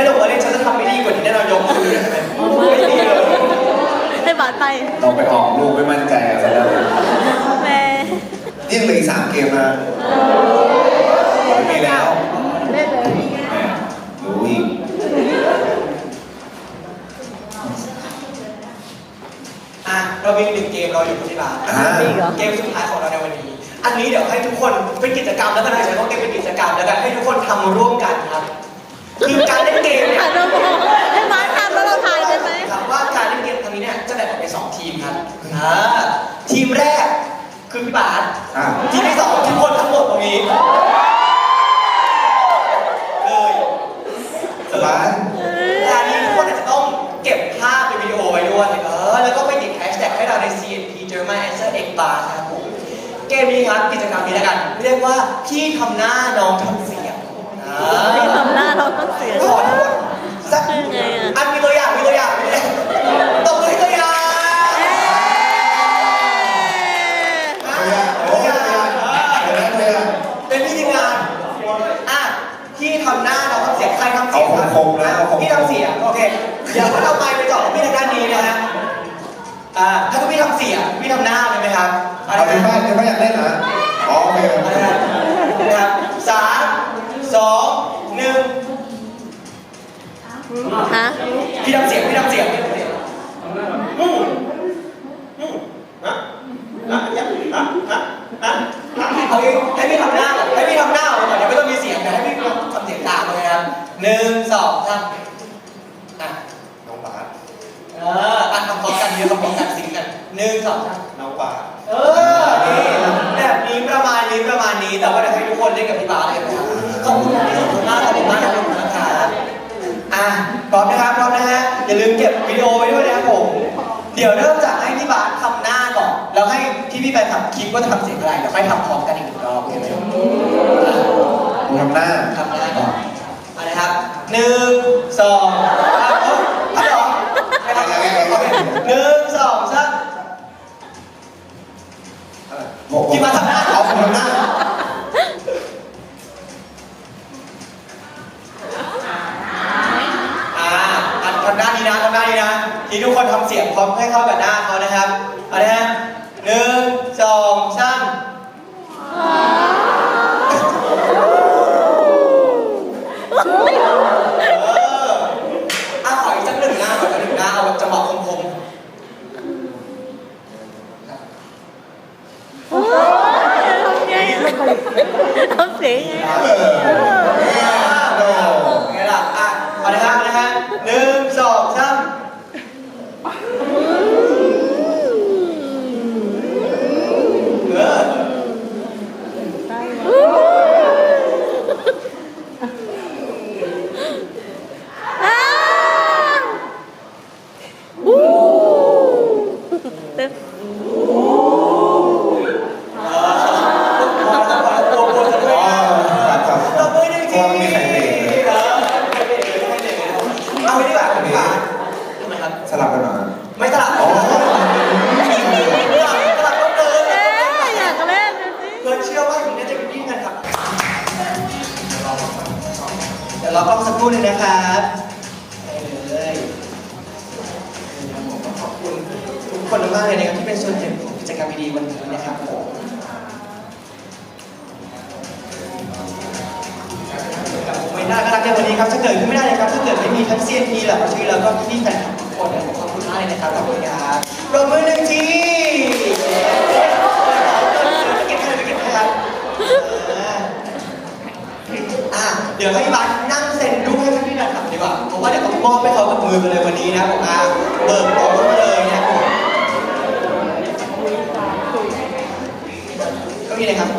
ได้ลงมาเล่นฉันจะทำไม่ดีกว่านี้แน่นอนยกมือไม่ดีเลยให้บาสไปเราไปออกลูกไม่มั่นใจอะไรแล้วแม่นี่เหลืออีกสามเกมนะมีแล้วเล่นเลยแหมรู้อีกอะเรามีหนึ่งเกมเราอยู่ที่บ้านอ่าเกมสุดท้ายของเราในวันนี้ อันนี้เดี๋ยวให้ทุกคนเป็นกิจกรรมแล้วกันนะใช้คำว่าเกมเป็นกิจกรรมแล้วกันให้ทุกคนทำร่วมกันครับ คือการเล่นเกมเนี่ยหันมาบอกให้บาสทำแล้วเราทายได้ไหม ถามว่าการเล่นเกมครั้งนี้เนี่ยจะแบ่งออกเป็นสองทีมครับอ่าทีมแรกคือพี่บาสอะทีมที่สองทุกคนทั้งหมดตรงนี้เลยสบายงานนี้ทุกคนอาจจะต้องเก็บภาพเป็นวิดีโอไว้ด้วยเออแล้วก็ไปติดแฮชแท็กให้เราใน CNP German Answer X Bar ครับผมเกมนี้ครับกิจกรรมนี้แล้วกัน เรียกว่าพี่ทำหน้าน้องทำเสียงอ่า ไม่ทำหน้าเราต้องเสียขอทั้งหมดสักคือไงอะอันมีตัวอย่างมีตัวอย่างมีตัวอย่างตบมือให้ตัวอย่างโอ้ยเดี๋ยวนะเดี๋ยวนะเป็นพี่ทีมงานอะพี่ทำหน้าน้องทำเสียงใครทำเสียงเอาคมๆนะเอาคมๆ พี่ทำเสียงโอเคเดี๋ยวเราไปไปจ่อพี่ทางด้านนี้นะฮะอ่าถ้าพี่ทำเสียงพี่ทำหน้าเลยไหมครับอะไรเอาที่นะ บ้านที่บ้านอยากเล่นเหรออ๋อโอเคโออะไรเคนะครับสาม สองหนึ่งฮะพี่ทำเสียงพี่ทำเสียงพี่ทำเสียงอืมอืมฮะฮะยังฮะฮะฮะเอางี้ให้พี่ทำหน้าก่อนให้พี่ทำหน้าก่อนเดี๋ยวไม่ต้องมีเสียงแต่ให้พี่ทำเสียงตามเลยนะครับหนึ่งสองสามอะน้องบาสเอออะทำพร้อมกันเดี๋ยวทำพร้อมกันสิงกันหนึ่งสองสามน้องบาสเออนี่แบบนี้ประมาณนี้ประมาณนี้แต่ว่าเดี๋ยวให้ทุกคนเล่นกับพี่บาสเลยนะครับ ขอบคุณที่สุดมากขอบคุณมากขอบคุณนะครับอะพร้อมนะครับพร้อมนะฮะอย่าลืมเก็บวิดีโอไว้ด้วยนะครับผม เดี๋ยวเริ่มจากให้พี่บาสทำหน้าก่อนแล้วให้พี่พี่ๆแฟนคลับคิดว่าจะทำเสียงอะไรแล้วค่อยทำพร้อมกันอีกรอบโอเคไหมทำหน้าทำหน้าก่อนมาเลยครับหนึ่งสองสามเอาเหรอไม่ทำแล้วโอเคหนึ่งสองสาม พี่มาทำหน้าเอาทำหน้า ล ครับถ้าเกิดขึ้นไม่ได้เลยครับถ้าเกิดไม่มีทั้ง CNP หลักชื่อแล้วก็พี่ๆแฟนคลับทุกคนเนี่ยขอบคุณมากเลยนะครับขอบคุณครับปรบมือหนึ่งทีเก็บให้ไปเก็บให้ครับอ่าเดี๋ยวให้บัตนั่งเซ็นรูปให้พี่ๆแฟนคลับดีกว่าเพราะว่าเดี๋ยวต้องมอบให้เขากับมือกันเลยวันนี้นะผมอ่าเบิกออกมาเลยนะผมก็มีเลยครับ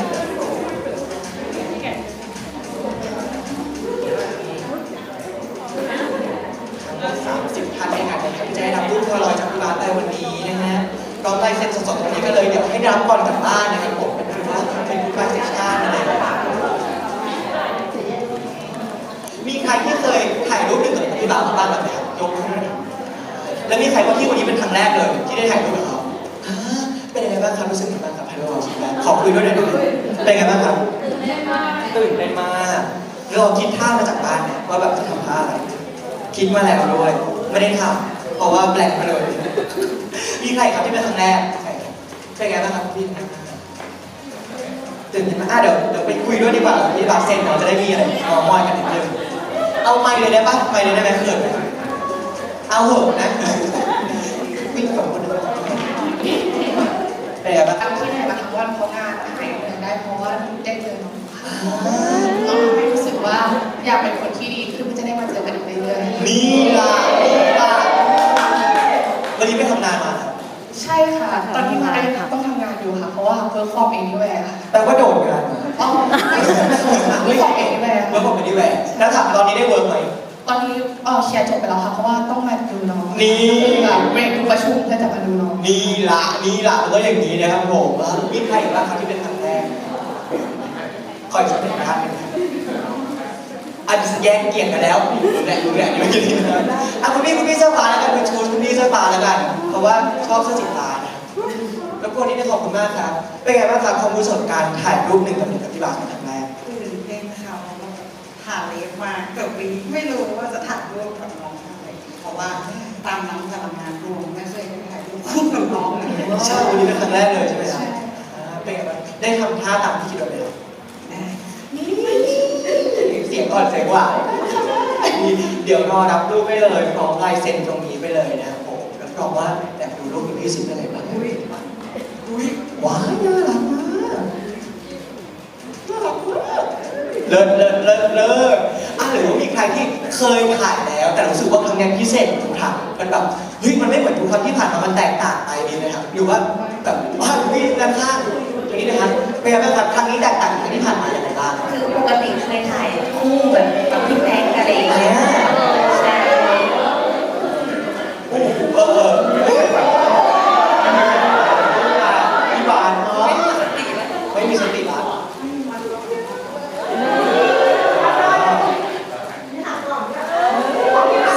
สามสิบท่านในงานนะครับที่จะได้รั บรูปโพลอยจากพี่บาสในวันนี้นะฮะร้อมลายเซ็นสดๆวันนี้ก็เลยเดี๋ยวให้รับก่อนกลับบ้านนะครับผมเป็นคือว่าเป็นคุณป้าเซชาอะไรมีใครที่เคยถ่ายรูปหนึ่งกับพี่บาสมาบ้างแบบไหนยกมือหน่อยแล้วมีใครว่าที่วันนี้เป็นครั้งแรกเลย ที่ได้ถ่ายรูปกับเขาเป็นยังไงบ้างครับรู้สึกยังไงบ้างครับถ่ายรูปกับพี่บาสขอคุยด้วยหน่อยเป็นยังไงบ้างครับตื่นเต้นมากเราคิดท่ามาจากบ้านเนี่ยว่าแบบจะทำท่าอะไรคิดมาแล้วด้วย ไม่ได้ทำ เพราะว่าแปลกมาเลย มีใครครับที่เป็นครั้งแรกใครครับเป็นไงบ้างครับพี่ตื่นเต้นไหมอะเดี๋ยวเดี๋ยวไปคุยด้วยดีกว่าพี่บาสเซนเราจะได้มีอะไรมอมอยกันนิดนึงเอาไมค์เลยได้ปะไมค์เลยได้ไหมเขินไหมเอาเหอะนะวิ่งกับคนอื่นเป็นไงบ้างทำที่ไหนมาทั้งวันเพราะงานหายเหนื่อยได้เพราะว่าได้เจอน้องค่ะก็ทำให้รู้สึกว่าอยากเป็นคนที่ดีขึ้นเพื่อจะได้มาเจอกันอีกเรื่อยๆนี่ล่ะนี่ล่ะวันนี้ไปทำงานมาครับ ใช่ค่ะ ตอนนี้มายังต้องทำงานอยู่ค่ะ เพ ราะว่าเวิร์กฟอร์มเองนี่แวร์ค่ะแปลว่าโดดงานมาอ๋อไม่ใช่ค่ะเวิร์กฟอร์มเองนี่แวร์เวิร์กผมเป็นดีแวร์แล้วถามตอนนี้ได้เวิร์กไหมตอนนี้เออเคลียร์จบไปแล้วค่ะเพราะว่าต้องมาดูน้องนี่แบบเบรกดูประชุมเพื่อจะมาดูน้องนี่ละนี่ละมันก็อย่างนี้นะครับผมมีใครอีกบ้างครับที่เป็นครั้งแรกคอยสักหนึ่งนะครับอาจจะแย่งเกี่ยงกันแล้วรู้แหละรู้แหละนี่ไม่กินนะอะคุณพี่คุณพี่เสื้อฟ้าแล้วกันคุณชูคุณพี่เสื้อฟ้าแล้วกัน เพราะว่าชอบเสื้อสีฟ้านะ แล้วคนนี้ได้ขอบคุณมากครับ เป็นไงบ้างครับความรู้สึกการถ่ายรูปหนึ่งกับหนึ่งกับที่บ้านเป็นครั้งแรกตื่นเต้นค่ะถ่ายเล็บมาเกือบปีไม่รู้ว่าจะถ่ายรูปกับน้องอะไรเพราะว่าตามน้องพลังงานรวมไม่เคยได้ถ่ายรูปคู่กับน้องเลยใช่วันนี้เป็นครั้งแรกเลยใช่ไหมครับอ่าเป็นไงบ้างได้ทำท่าตามที่คิดเอาไว้ไหมครับได้เสียงอ่อนเสียงหวานเดี๋ยวรอรับรูปไปเลยพร้อมลายเซ็นตรงนี้ไปเลยนะครับผมรับรองว่าแต่ดูรูปพี่สิบเป็นไงบ้างอุ้ยอุ้ย ว้ายน่ารักมากน่ารักมากเลิศเลิศเลิศเลิศอะหรือว่ามีใครที่เคยถ่ายแล้ว แต่รู้สึกว่าครั้งนี้พิเศษทุกครั้งมันแบบเฮ้ยมันไม่เหมือนทุกครั้งที่ผ่านมามันแตกต่างไปดีไหมครับหรือว่าแบบว้าวพี่ด้านข้างอย่างนี้นะครับเป็นไงบ้างครับครั้งนี้แตกต่างจากที่ผ่านมาอย่างไรบ้างคือปกติเคยถ่ายคู่แบบกับพี่แม็กอะไรอย่างเงี้ยใช่ เออเออพี่บานเนาะไม่มีสติละ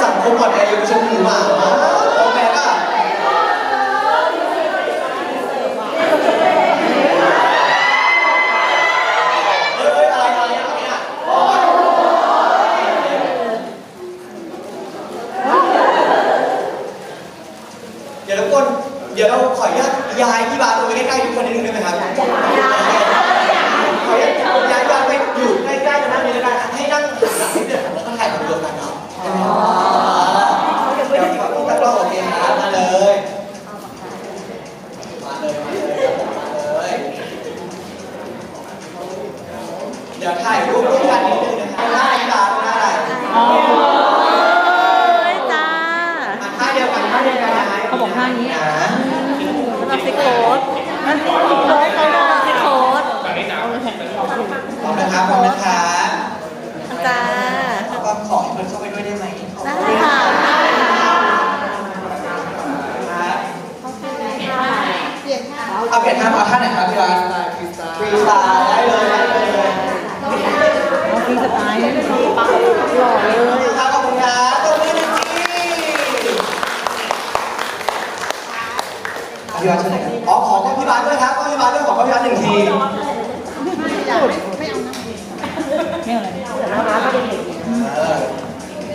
สังคมก่อนแอร์อยู่ชมพูหมาโอแม่ก็เฮ้ยอะไรอะไรอะไรเนี่ยเดี๋ยวทุกคนเดี๋ยวเราขออนุญาตย้ายพี่บาสลงไปใกล้ๆทุกคนนิดนึงได้ไหมครับขออนุญาตย้ายบาสไปอยู่ใกล้ๆกันนั่งนี้แล้วกันให้นั่งหันหลังนิดนึงแล้วก็ถ่ายแบบเดียวกันเนาะเดี๋ยวขอตั้งกล้องโอเคครับมาเลย มาเลยมาเลยมาเลย เดี๋ยวถ่ายรูปร่วมกันนิดนึงนะครับหน้าพี่บาสหน้าอะไร โอ้ยจ้า มาท่าเดียวกันท่าเดียวกันนะ เขาบอกท่านี้ นะ สำหรับซิโค้ดนั่นซิโค้ดเขาบอกซิโค้ดพร้อมนะครับพร้อมนะครับจ้าแล้วก็ขอให้เพื่อนเข้าไปด้วยได้ไหมได้ค่ะครับเอาเปลี่ยนท่าเอาท่าไหนครับพี่บาสฟรีสไตล์ได้เลย เอาฟรีสไตล์ปังหล่อเลย ครับขอบคุณครับตบมือหนึ่งที พี่บาสเชิญหน่อยครับอ๋อขอกล้องพี่บาสด้วยครับกล้องพี่บาสด้วยขอกล้องพี่บาสหนึ่งทีไม่เอาอะไรเออ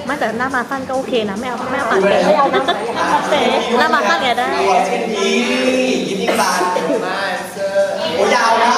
ไม่แต่หน้ามาสั้นก็โอเคนะไม่เอาไม่เอาปากเตะไม่เอานะเตะหน้ามาสั้นไงได้ขอเช่นนี้ยิ้มยิ้มบานโอ้ยาวนะ